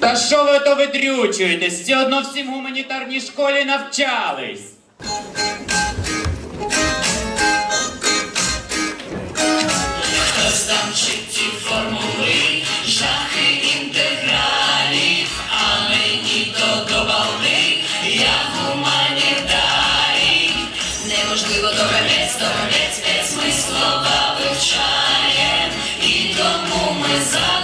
Та що ви то видрючуєтесь? Все одно всім гуманітарній школі навчались. desire.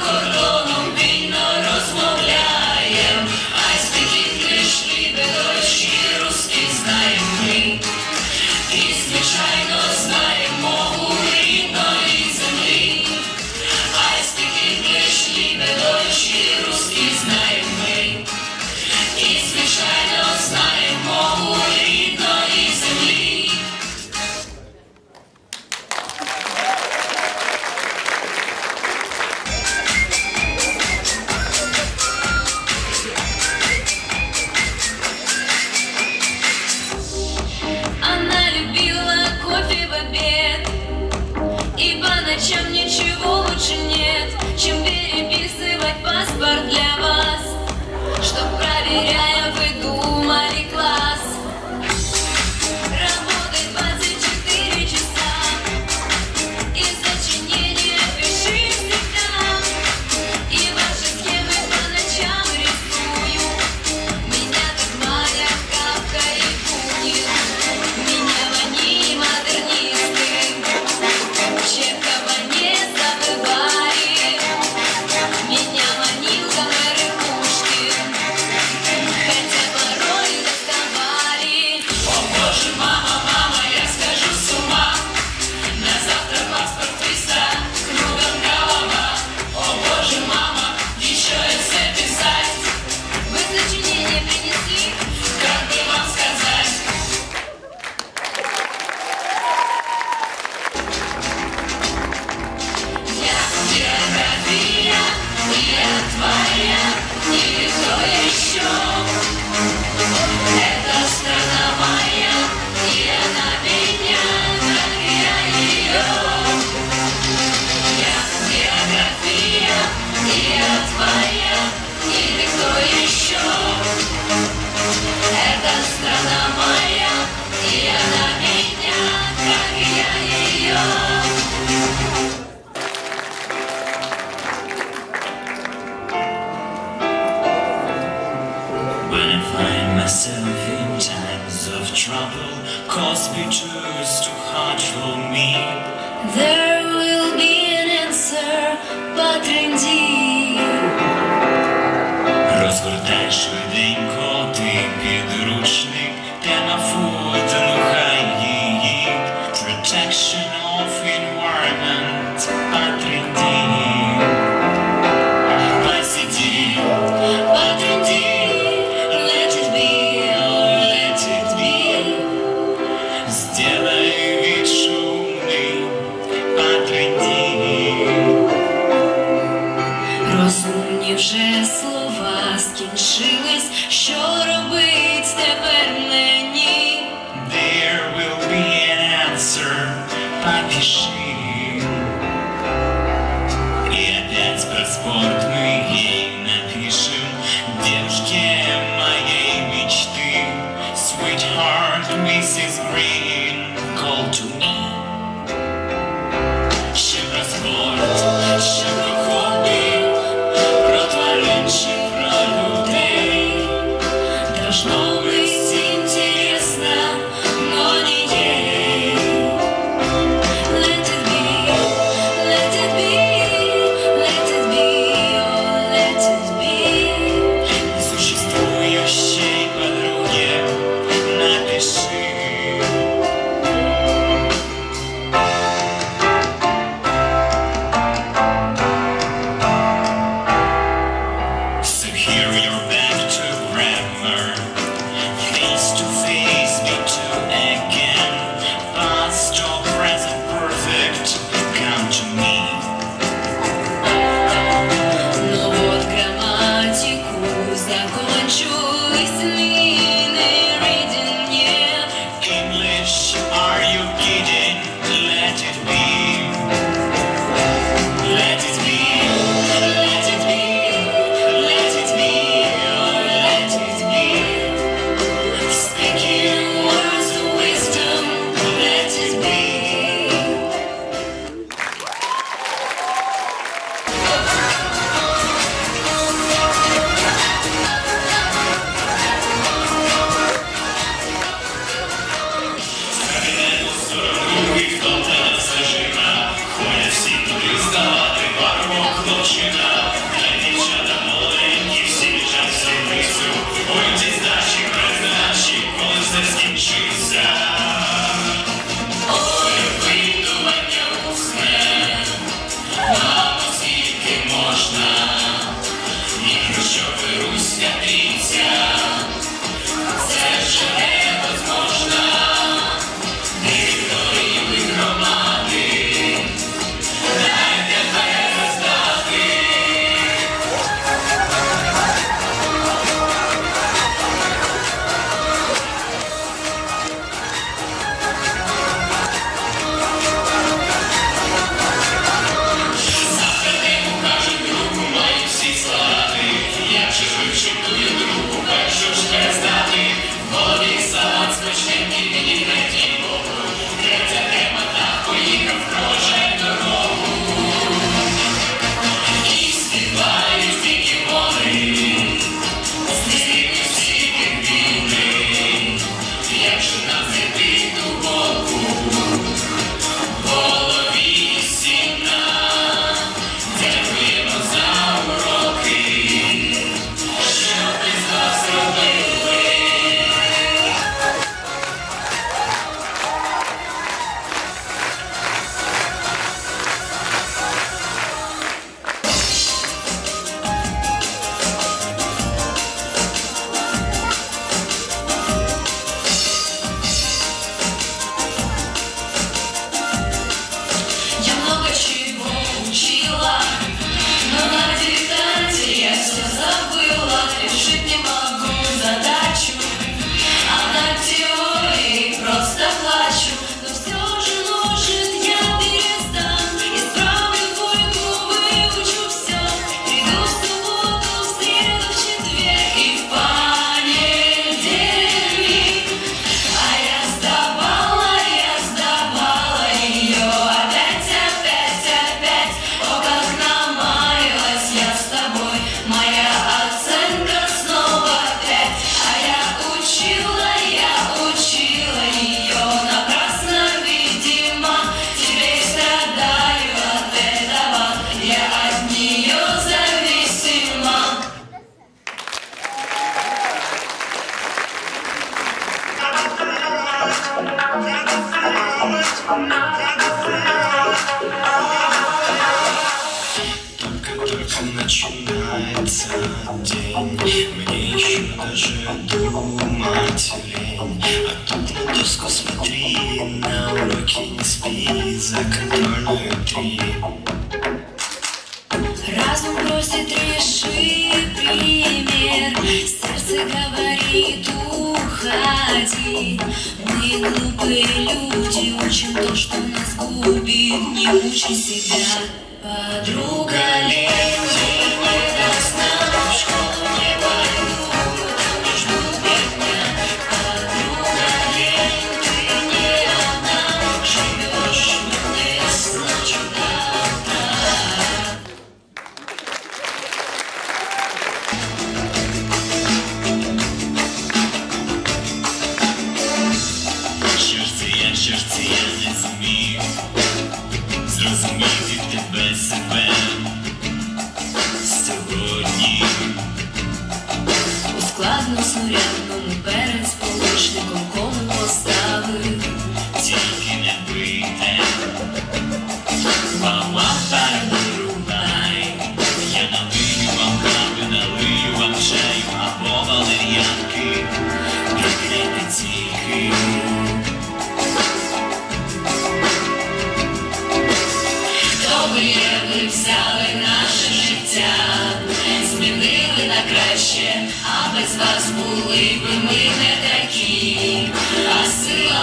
Cause picture начинается день. Мне еще даже У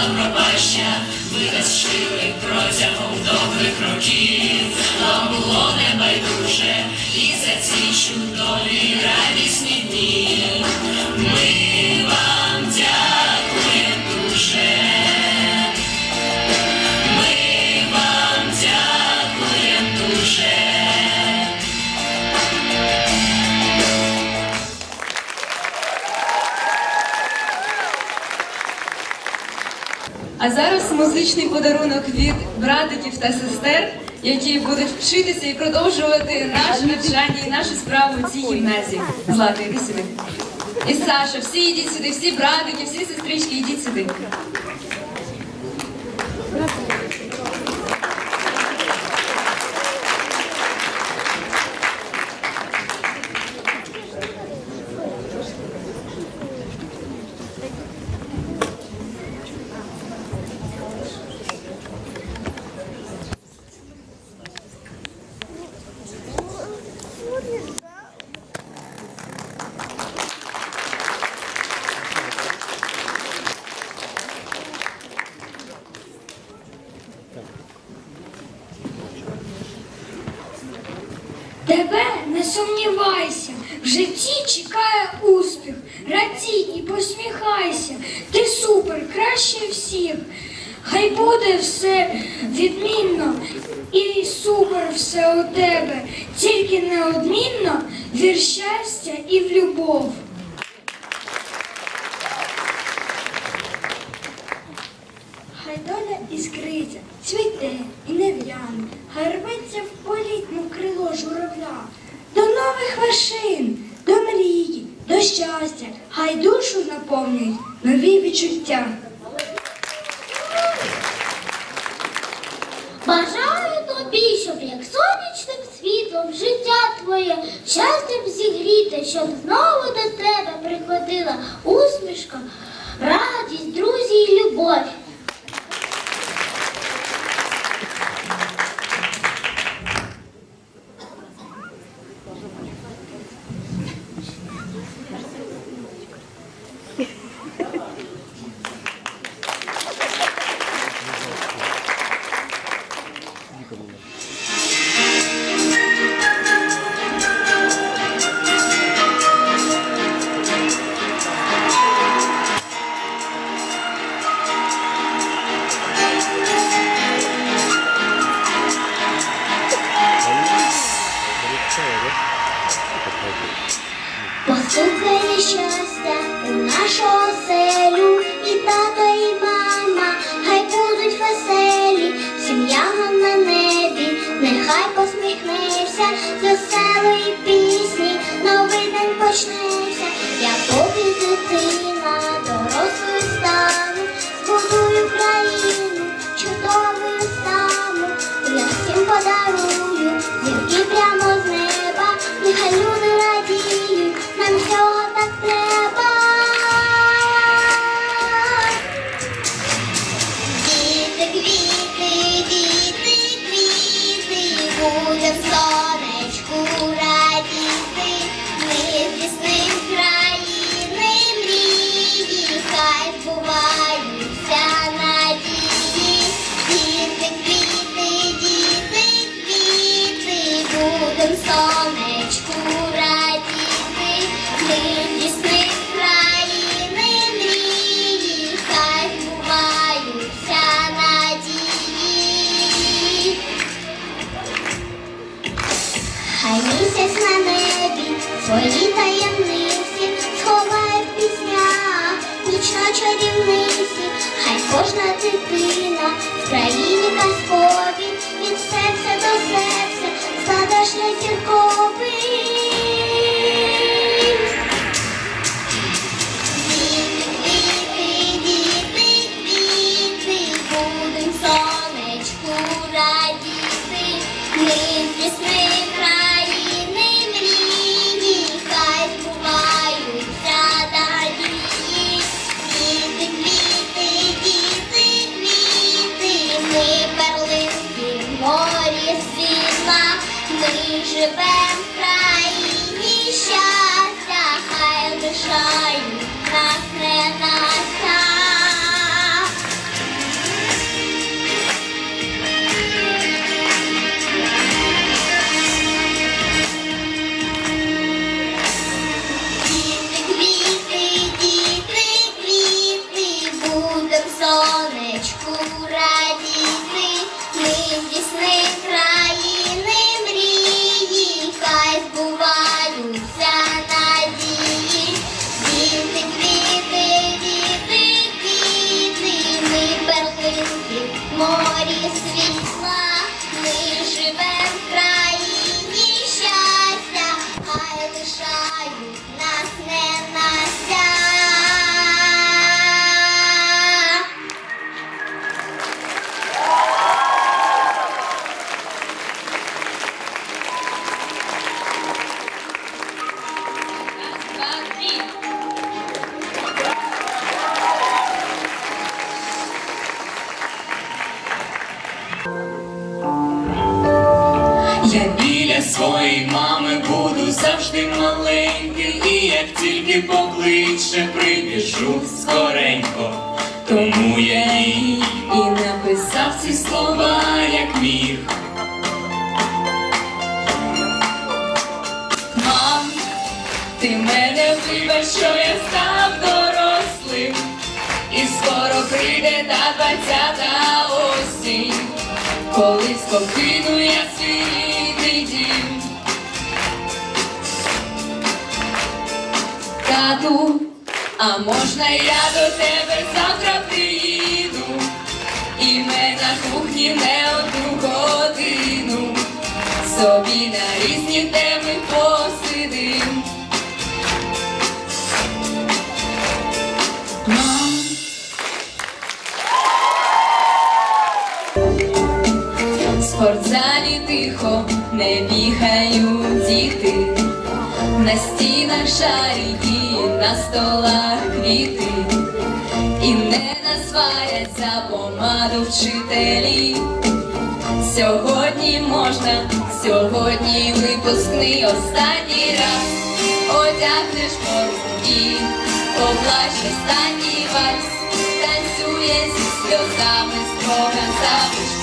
пропаща, ви нас протягом довгих років, Нам було небайдуже, і за ці чудові радісні дні А зараз музичний подарунок від братиків та сестер, які будуть вчитися і продовжувати наше навчання і нашу справу в цій гімназії. Злата, іди сюди. І Саша, всі йдіть сюди, всі братики, всі сестрички, йдіть сюди. Тебе не сумнівайся, в житті чекає успіх. Радій і посміхайся. Ти супер, краще всіх. Хай буде все відмінно і супер все у тебе. Тільки неодмінно вір щастя і в любов. Хай доля іскриться, цвіте і не в'яне, хай рветься в політну крило журавля. До нових вершин, до мрії, до щастя, хай душу наповнюють нові відчуття. Зігріти, щоб знову до тебе приходила усмішка, Будем сонечку радіти, ми сни країни мрії, хай буваються надії. Хай місяць на небі свої таємниці, сховає пісня, нічна чарівниці, хай кожна дитина в країні. Морі світла. Ми живем в країні щастя, хай лишають своєї мами буду завжди маленький, і як тільки покличе, прибіжу скоренько. Тому я їй і написав ці слова, як міг. Мам, ти мене вибач, що я став дорослим, і скоро прийде та двадцята осінь. Колись покину я свій а можна я до тебе завтра приїду? І ми на кухні не одну годину. Собі на різні теми посидим. В спортзалі тихо не бігають діти, на стінах шарики, на столах квіти, і не насварять за помаду вчителі. Сьогодні можна, сьогодні випускний останній раз одягнеш і поплач останній вальс, танцює зі сльозами строга завжди.